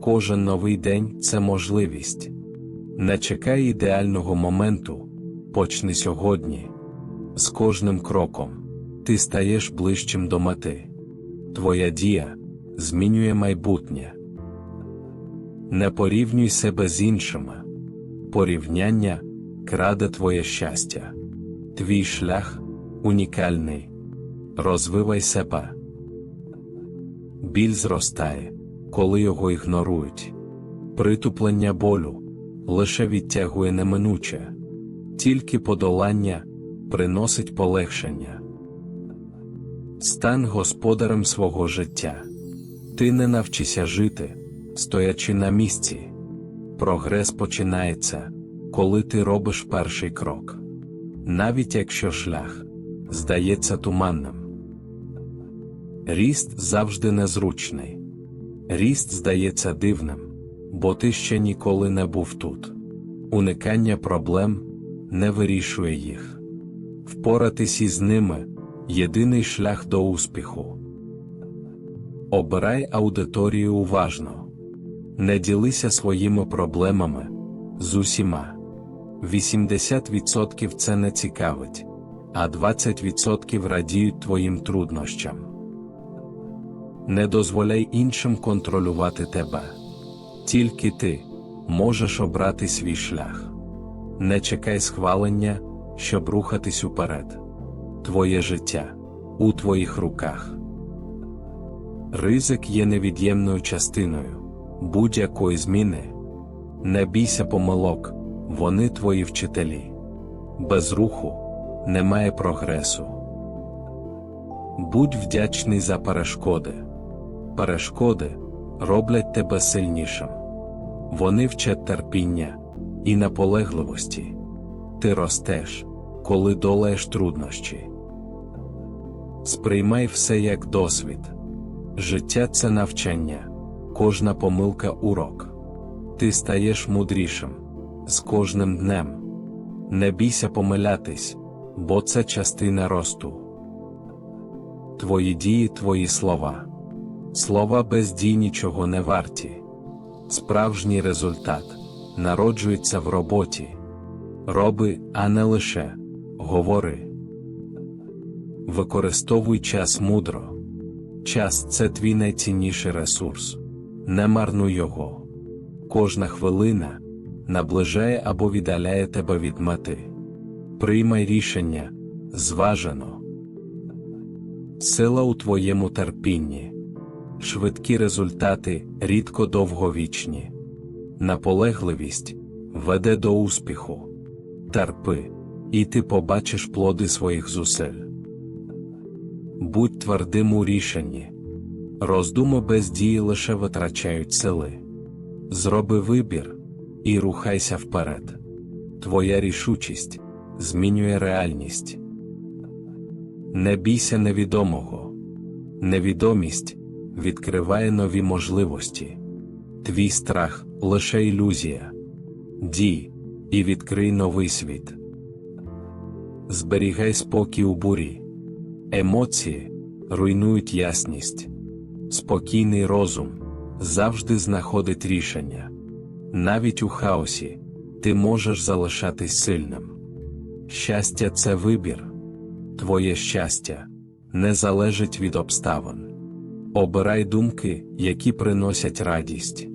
Кожен новий день це можливість. Не чекай ідеального моменту, почни сьогодні. З кожним кроком ти стаєш ближчим до мети. Твоя дія змінює майбутнє. Не порівнюй себе з іншими. Порівняння краде твоє щастя. Твій шлях унікальний. Розвивай себе. Біль зростає, коли його ігнорують. Притуплення болю лише відтягує неминуче, тільки подолання приносить полегшення. Стань господарем свого життя. Ти не навчися жити, стоячи на місці. Прогрес починається, коли ти робиш перший крок. Навіть якщо шлях здається туманним. Ріст завжди незручний. Ріст здається дивним, бо ти ще ніколи не був тут. Уникання проблем не вирішує їх. Впоратись із ними єдиний шлях до успіху. Обирай аудиторію уважно. Не ділися своїми проблемами з усіма. 80% це не цікавить, а 20% радіють твоїм труднощам. Не дозволяй іншим контролювати тебе. Тільки ти можеш обрати свій шлях. Не чекай схвалення, щоб рухатись уперед. Твоє життя у твоїх руках. Ризик є невід'ємною частиною будь-якої зміни. Не бійся помилок, вони твої вчителі. Без руху немає прогресу. Будь вдячний за перешкоди. Перешкоди роблять тебе сильнішим. Вони вчать терпіння і наполегливості. Ти ростеш, коли долаєш труднощі. Сприймай все як досвід. Життя це навчання, кожна помилка урок. Ти стаєш мудрішим з кожним днем. Не бійся помилятись, бо це частина росту. Твої дії, твої слова. Слова без дій нічого не варті. Справжній результат народжується в роботі. Роби, а не лише говори. Використовуй час мудро. Час це твій найцінніший ресурс. Не марнуй його. Кожна хвилина наближає або віддаляє тебе від мети. Приймай рішення зважено. Сила у твоєму терпінні. Швидкі результати рідко довговічні. Наполегливість веде до успіху. Терпи, і ти побачиш плоди своїх зусиль. Будь твердим у рішенні. Роздуми без дії лише витрачають сили. Зроби вибір і рухайся вперед. Твоя рішучість змінює реальність. Не бійся невідомого. Невідомість відкриває нові можливості. Твій страх лише ілюзія. Дій і відкрий новий світ. Зберігай спокій у бурі. Емоції руйнують ясність. Спокійний розум завжди знаходить рішення. Навіть у хаосі ти можеш залишатись сильним. Щастя це вибір. Твоє щастя не залежить від обставин. Обирай думки, які приносять радість.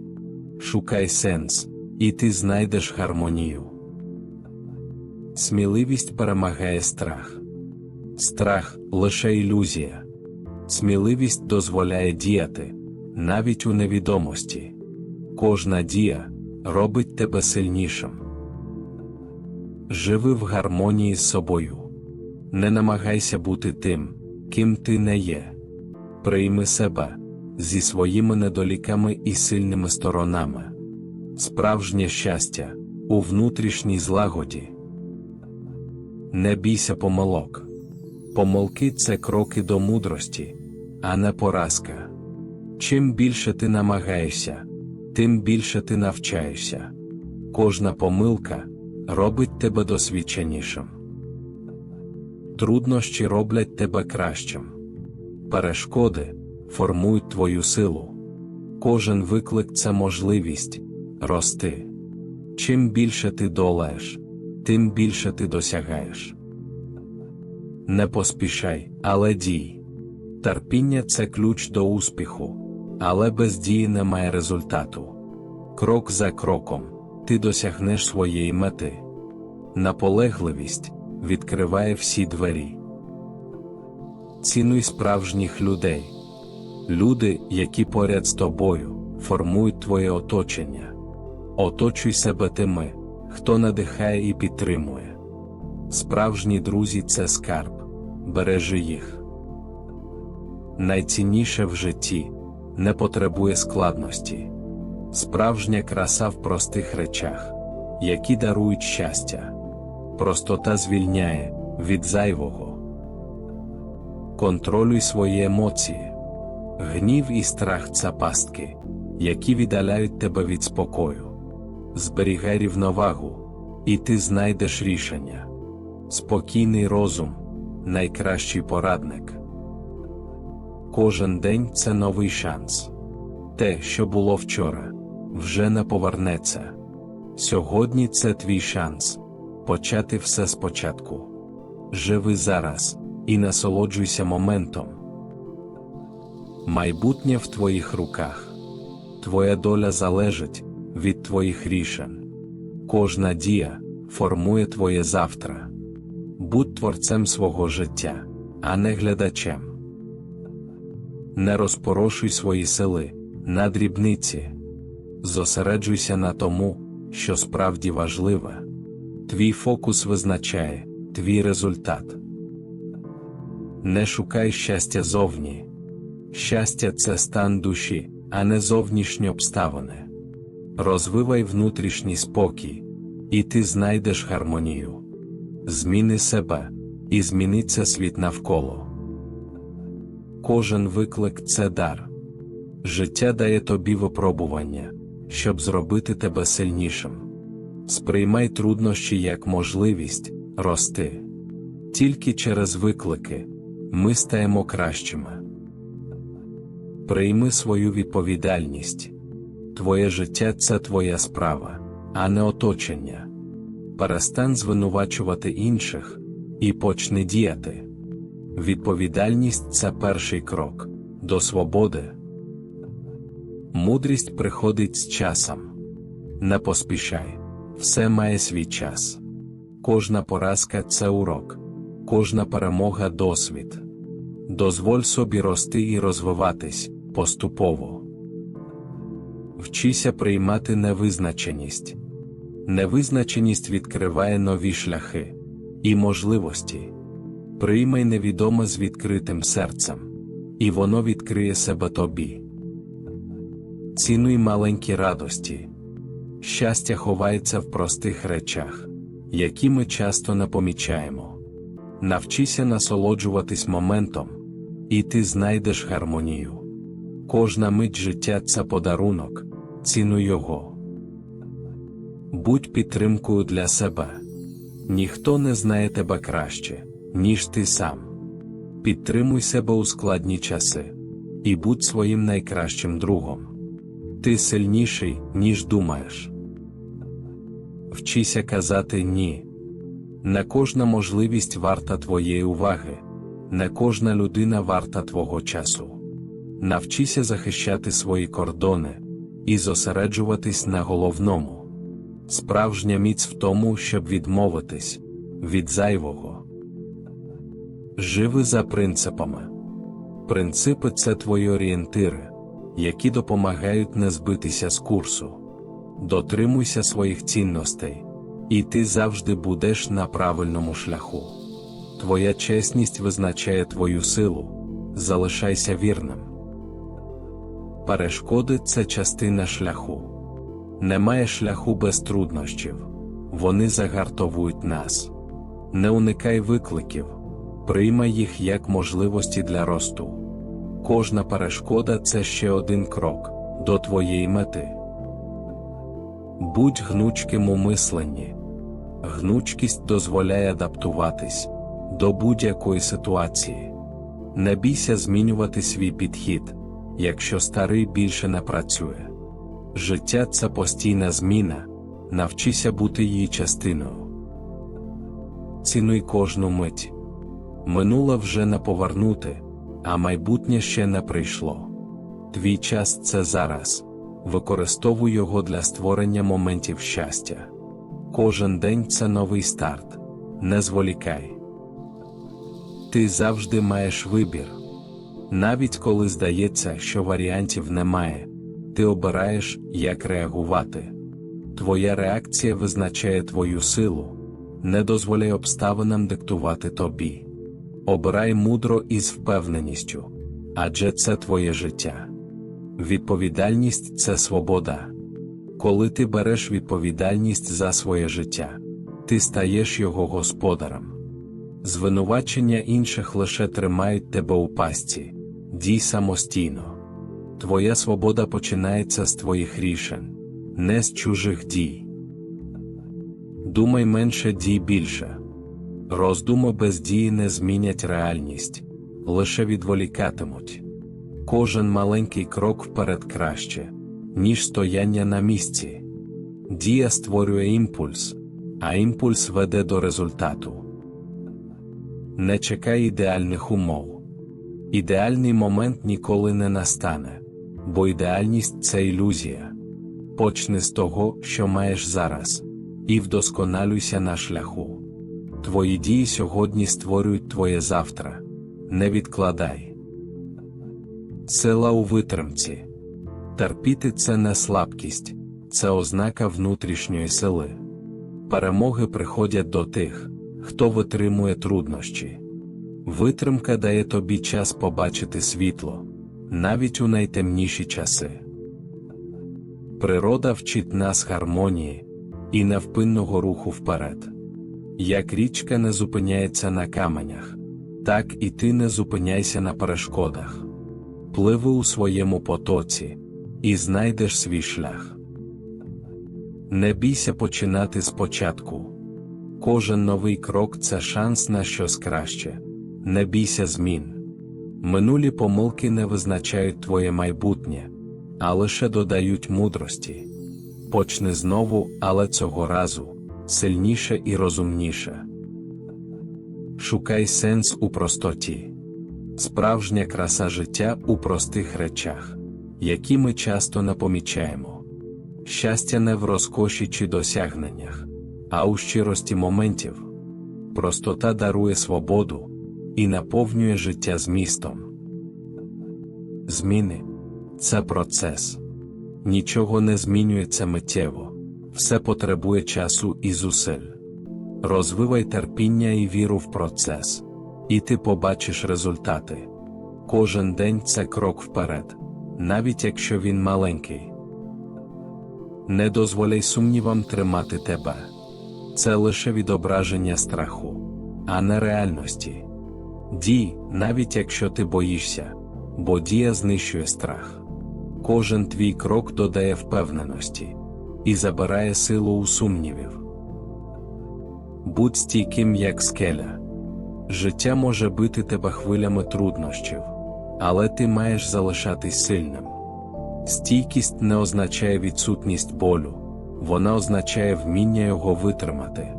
Шукай сенс, і ти знайдеш гармонію. Сміливість перемагає страх. Страх лише ілюзія. Сміливість дозволяє діяти, навіть у невідомості. Кожна дія робить тебе сильнішим. Живи в гармонії з собою. Не намагайся бути тим, ким ти не є. Прийми себе зі своїми недоліками і сильними сторонами. Справжнє щастя у внутрішній злагоді. Не бійся помилок. Помилки це кроки до мудрості, а не поразка. Чим більше ти намагаєшся, тим більше ти навчаєшся. Кожна помилка робить тебе досвідченішим. Труднощі роблять тебе кращим. Перешкоди формують твою силу. Кожен виклик це можливість рости. Чим більше ти долаєш, тим більше ти досягаєш. Не поспішай, але дій. Терпіння це ключ до успіху, але без дії немає результату. Крок за кроком ти досягнеш своєї мети. Наполегливість відкриває всі двері. Цінуй справжніх людей. Люди, які поряд з тобою, формують твоє оточення. Оточуй себе тими, хто надихає і підтримує. Справжні друзі це скарб, бережи їх. Найцінніше в житті не потребує складності. Справжня краса в простих речах, які дарують щастя. Простота звільняє від зайвого. Контролюй свої емоції. Гнів і страх це пастки, які віддаляють тебе від спокою. Зберігай рівновагу, і ти знайдеш рішення. Спокійний розум найкращий порадник. Кожен день це новий шанс. Те, що було вчора, вже не повернеться. Сьогодні це твій шанс почати все спочатку. Живи зараз і насолоджуйся моментом. Майбутнє в твоїх руках. Твоя доля залежить від твоїх рішень. Кожна дія формує твоє завтра. Будь творцем свого життя, а не глядачем. Не розпорошуй свої сили на дрібниці. Зосереджуйся на тому, що справді важливе. Твій фокус визначає твій результат. Не шукай щастя зовні. Щастя це стан душі, а не зовнішні обставини. Розвивай внутрішній спокій, і ти знайдеш гармонію. Зміни себе, і зміниться світ навколо. Кожен виклик це дар. Життя дає тобі випробування, щоб зробити тебе сильнішим. Сприймай труднощі як можливість рости. Тільки через виклики ми стаємо кращими. Прийми свою відповідальність. Твоє життя це твоя справа, а не оточення. Перестань звинувачувати інших і почни діяти. Відповідальність це перший крок до свободи. Мудрість приходить з часом. Не поспішай, все має свій час. Кожна поразка це урок, кожна перемога досвід. Дозволь собі рости і розвиватись поступово. Вчися приймати невизначеність. Невизначеність відкриває нові шляхи і можливості. Приймай невідоме з відкритим серцем, і воно відкриє себе тобі. Цінуй маленькі радості. Щастя ховається в простих речах, які ми часто не помічаємо. Навчися насолоджуватись моментом, і ти знайдеш гармонію. Кожна мить життя це подарунок, цінуй його. Будь підтримкою для себе. Ніхто не знає тебе краще, ніж ти сам. Підтримуй себе у складні часи і будь своїм найкращим другом. Ти сильніший, ніж думаєш. Вчися казати ні. Не кожна можливість варта твоєї уваги, не кожна людина варта твого часу. Навчися захищати свої кордони і зосереджуватись на головному. Справжня міць в тому, щоб відмовитись від зайвого. Живи за принципами. Принципи це твої орієнтири, які допомагають не збитися з курсу. Дотримуйся своїх цінностей, і ти завжди будеш на правильному шляху. Твоя чесність визначає твою силу, залишайся вірним. Перешкоди це частина шляху. Немає шляху без труднощів, вони загартовують нас. Не уникай викликів, приймай їх як можливості для росту. Кожна перешкода це ще один крок до твоєї мети. Будь гнучким у мисленні. Гнучкість дозволяє адаптуватись до будь-якої ситуації. Не бійся змінювати свій підхід, якщо старий більше не працює. Життя це постійна зміна, навчися бути її частиною. Цінуй кожну мить. Минуле вже не повернути, а майбутнє ще не прийшло. Твій час це зараз. Використовуй його для створення моментів щастя. Кожен день це новий старт. Не зволікай. Ти завжди маєш вибір. Навіть коли здається, що варіантів немає, ти обираєш, як реагувати. Твоя реакція визначає твою силу, не дозволяй обставинам диктувати тобі. Обирай мудро і з впевненістю, адже це твоє життя. Відповідальність це свобода. Коли ти береш відповідальність за своє життя, ти стаєш його господарем. Звинувачення інших лише тримають тебе у пастці, дій самостійно. Твоя свобода починається з твоїх рішень, не з чужих дій. Думай менше дій більше. Роздуми без дії не змінять реальність, лише відволікатимуть. Кожен маленький крок вперед краще, ніж стояння на місці. Дія створює імпульс, а імпульс веде до результату. Не чекай ідеальних умов. Ідеальний момент ніколи не настане, бо ідеальність це ілюзія. Почни з того, що маєш зараз, і вдосконалюйся на шляху. Твої дії сьогодні створюють твоє завтра. Не відкладай. Сила у витримці. Терпіти це не слабкість, це ознака внутрішньої сили. Перемоги приходять до тих, хто витримує труднощі. Витримка дає тобі час побачити світло, навіть у найтемніші часи. Природа вчить нас гармонії і невпинного руху вперед. Як річка не зупиняється на каменях, так і ти не зупиняйся на перешкодах. Пливи у своєму потоці і знайдеш свій шлях. Не бійся починати спочатку. Кожен новий крок це шанс на щось краще. Не бійся змін. Минулі помилки не визначають твоє майбутнє, а лише додають мудрості. Почни знову, але цього разу сильніше і розумніше. Шукай сенс у простоті. Справжня краса життя у простих речах, які ми часто не помічаємо. Щастя не в розкоші чи досягненнях, а у щирості моментів. Простота дарує свободу і наповнює життя змістом. Зміни це процес. Нічого не змінюється миттєво, все потребує часу і зусиль. Розвивай терпіння і віру в процес, і ти побачиш результати. Кожен день це крок вперед, навіть якщо він маленький. Не дозволяй сумнівам тримати тебе. Це лише відображення страху, а не реальності. Дій, навіть якщо ти боїшся, бо дія знищує страх. Кожен твій крок додає впевненості і забирає силу у сумнівів. Будь стійким, як скеля. Життя може бити тебе хвилями труднощів, але ти маєш залишатись сильним. Стійкість не означає відсутність болю, вона означає вміння його витримати.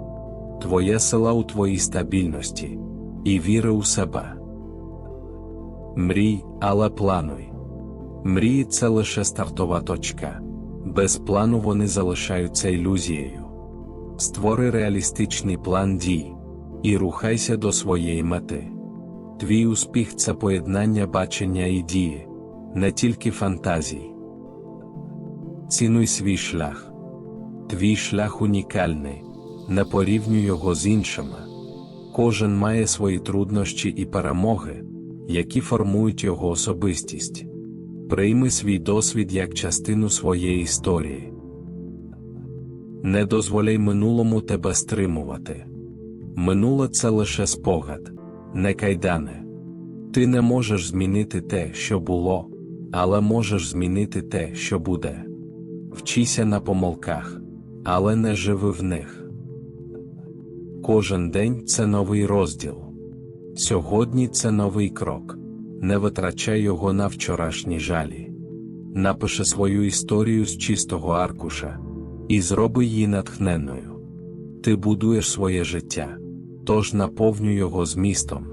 Твоя сила у твоїй стабільності і віри у себе. Мрій, але плануй. Мрії це лише стартова точка, без плану вони залишаються ілюзією. Створи реалістичний план дій і рухайся до своєї мети. Твій успіх це поєднання бачення і дії, не тільки фантазій. Цінуй свій шлях. Твій шлях унікальний, не порівнюй його з іншими. Кожен має свої труднощі і перемоги, які формують його особистість. Прийми свій досвід як частину своєї історії. Не дозволяй минулому тебе стримувати. Минуле це лише спогад, не кайдане. Ти не можеш змінити те, що було, але можеш змінити те, що буде. Вчися на помилках, але не живи в них. Кожен день це новий розділ. Сьогодні це новий крок, не витрачай його на вчорашні жалі. Напиши свою історію з чистого аркуша і зроби її натхненною. Ти будуєш своє життя, тож наповнюй його змістом.